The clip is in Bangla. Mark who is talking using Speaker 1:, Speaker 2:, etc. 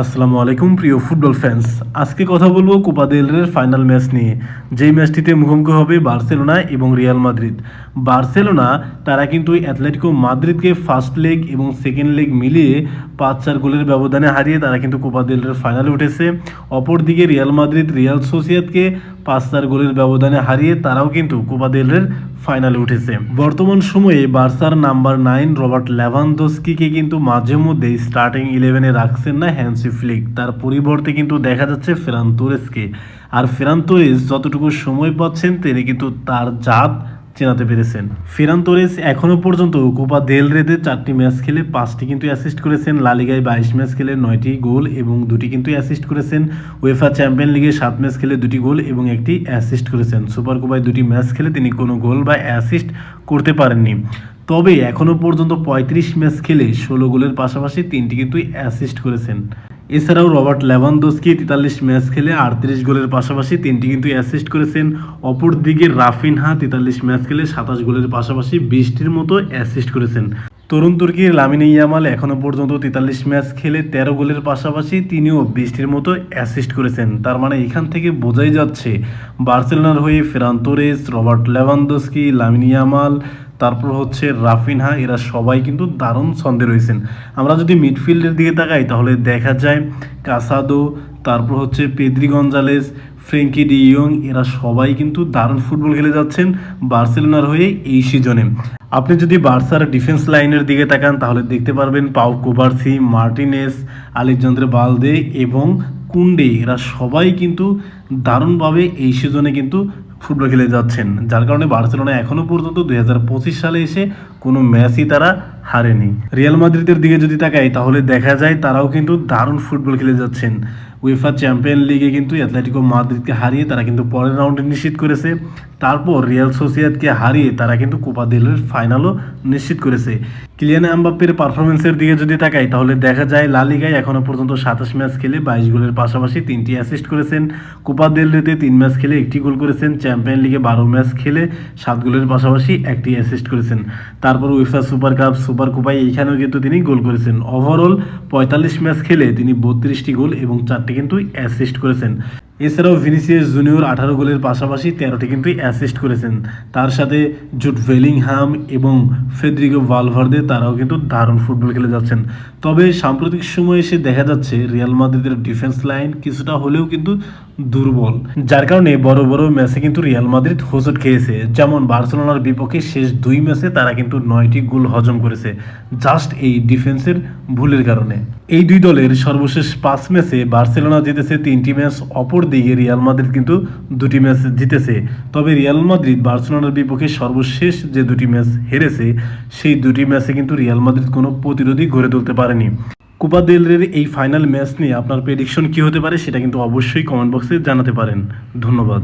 Speaker 1: আসসালামু আলাইকুম, প্রিয় ফুটবল ফ্যান্স আজকে কথা বলব কোপা দেল রের ফাইনাল ম্যাচ নিয়ে। যেই ম্যাচটিতে মুখোমুখি হবে বার্সেলোনা এবং রিয়াল মাদ্রিদ। বার্সেলোনা, তারা কিন্তু অ্যাথলেটিকো মাদ্রিদকে ফার্স্ট লেগ এবং সেকেন্ড লেগ মিলিয়ে পাঁচ চার গোলের ব্যবধানে হারিয়ে তারা কিন্তু কোপা দেল রের ফাইনালে উঠেছে। অপরদিকে রিয়াল মাদ্রিদ, রিয়াল সোসিয়াদকে পাঁচ চার গোলের ব্যবধানে হারিয়ে তারাও কিন্তু কোপা দেল রের ফাইনালে উঠেছে। বর্তমান সময়ে বার্সার নাম্বার নাইন রবার্ট ল্যাভানদোস্কিকে কিন্তু মাঝে মধ্যেই স্টার্টিং ইলেভেনে রাখছেন না হ্যান্সি ফ্লিক। তার পরিবর্তে কিন্তু দেখা যাচ্ছে ফেরান তোরেসকে। আর ফেরান তোরেস যতটুকু সময় পাচ্ছেন, তিনি কিন্তু তার জাত চেনাতে পেরেছেন। ফেরান তোরেস এখনও পর্যন্ত কোপা দেল রেদে চারটি ম্যাচ খেলে পাঁচটি কিন্তু অ্যাসিস্ট করেছেন। লালিগায় বাইশ ম্যাচ খেলে নয়টি গোল এবং দুটি কিন্তু অ্যাসিস্ট করেছেন। ওয়েফা চ্যাম্পিয়ন লিগে সাত ম্যাচ খেলে দুটি গোল এবং একটি অ্যাসিস্ট করেছেন। সুপার কোপায় দুটি ম্যাচ খেলে তিনি কোনো গোল বা অ্যাসিস্ট করতে পারেননি। তবে এখনও পর্যন্ত পঁয়ত্রিশ ম্যাচ খেলে ষোলো গোলের পাশাপাশি তিনটি কিন্তু অ্যাসিস্ট করেছেন। এছাড়াও রবার্ট ল্যাভানদোস্কি তেতাল্লিশ ম্যাচ খেলে আটত্রিশ গোলের পাশাপাশি তিনটি কিন্তু অ্যাসিস্ট করেছেন। অপরদিকে রাফিনহা তেতাল্লিশ ম্যাচ খেলে সাতাশ গোলের পাশাপাশি বিশটির মতো অ্যাসিস্ট করেছেন। তরুণ তুর্কির লামিনে ইয়ামাল এখনও পর্যন্ত তেতাল্লিশ ম্যাচ খেলে তেরো গোলের পাশাপাশি তিনিও বিশটির মতো অ্যাসিস্ট করেছেন। তার মানে এখান থেকে বোঝাই যাচ্ছে, বার্সেলোনার হয়ে Ferran Torres, Robert Lewandowski Lamine Yamal, তারপর হচ্ছে রাফিনহা, এরা সবাই কিন্তু দারুণ ছন্দে রয়েছেন। আমরা যদি মিডফিল্ডের দিকে তাকাই, তাহলে দেখা যায় কাসাদো, তারপর হচ্ছে পেদ্রি গঞ্জালেস ফ্রেঙ্কি ডি ইয়ং, এরা সবাই কিন্তু দারুণ ফুটবল খেলে যাচ্ছেন বার্সেলোনার হয়ে এই সিজনে। আপনি যদি বার্সার ডিফেন্স লাইনের দিকে তাকান, তাহলে দেখতে পারবেন পাও কোবার্সি মার্টিনেস, আলেকজান্দ্রে বালদে এবং কুন্ডে। এরা সবাই কিন্তু দারুণভাবে এই সিজনে কিন্তু ফুটবল খেলে যাচ্ছেন। যার কারণে বার্সেলোনা এখনও পর্যন্ত দুই হাজার পঁচিশ সালে এসে কোনো ম্যাচই তারা হারেনি। রিয়াল মাদ্রিদের দিকে যদি তাকাই, তাহলে দেখা যায় তারাও কিন্তু দারুণ ফুটবল খেলে যাচ্ছেন। উয়েফা চ্যাম্পিয়ন লিগে কিন্তু অ্যাথলেটিকো মাদ্রিদকে হারিয়ে তারা কিন্তু পরের রাউন্ডে নিশ্চিত করেছে। তারপর রিয়াল সোসিয়াদকে হারিয়ে তারা কিন্তু কোপা দেলের ফাইনালও নিশ্চিত করেছে। কিলিয়ান আম্বাপ্পের পারফরমেন্সের দিকে যদি তাকাই, তাহলে দেখা যায় লালিগায় এখনও পর্যন্ত সাতাশ ম্যাচ খেলে বাইশ গোলের পাশাপাশি তিনটি অ্যাসিস্ট করেছেন। কোপা দেল রেতে তিন ম্যাচ খেলে একটি গোল করেছেন। চ্যাম্পিয়ন লিগে বারো ম্যাচ খেলে সাত গোলের পাশাপাশি একটি অ্যাসিস্ট করেছেন। তারপর উইফা সুপার কাপ সুপার কোপায় এইখানেও কিন্তু তিনি গোল করেছেন। ওভারঅল পঁয়তাল্লিশ ম্যাচ খেলে তিনি বত্রিশটি গোল এবং চারটি কিন্তু অ্যাসিস্ট করেছেন। এছাড়াও ভিনিসিয়াস জুনিয়র আঠারো গোলের পাশাপাশি তেরোটি কিন্তু অ্যাসিস্ট করেছেন। তার সাথে জুট ভেলিংহাম এবং ফেদ্রিগো ভালভার্দে তারাও কিন্তু দারুণ ফুটবল খেলে যাচ্ছেন। তবে সাম্প্রতিক সময়ে এসে দেখা যাচ্ছে, রিয়াল মাদ্রিদের ডিফেন্স লাইন কিছুটা হলেও কিন্তু দুর্বল। যার কারণে বড় বড় ম্যাচে কিন্তু রিয়াল মাদ্রিদ হোঁচট খেয়েছে। যেমন বার্সেলোনার বিপক্ষে শেষ দুই ম্যাচে তারা কিন্তু নয়টি গোল হজম করেছে, জাস্ট এই ডিফেন্সের ভুলের কারণে। এই দুই দলের সর্বশেষ পাঁচ ম্যাচে বার্সেলোনা জিতেছে তিনটি ম্যাচ, অপর দিকে রিয়াল মাদ্রিদ কিন্তু দুটি ম্যাচ জিতেছে। তবে রিয়াল মাদ্রিদ বার্সেলোনার বিপক্ষে সর্বশেষ যে দুটি ম্যাচ হেরেছে, সেই দুটি ম্যাচে কিন্তু রিয়াল মাদ্রিদ কোনো প্রতিরোধী গড়ে তুলতে পারেনি। কুপা দেলরের এই ফাইনাল ম্যাচ নিয়ে আপনার প্রেডিকশন কি হতে পারে সেটা কিন্তু অবশ্যই কমেন্ট বক্সে জানাতে পারেন। ধন্যবাদ।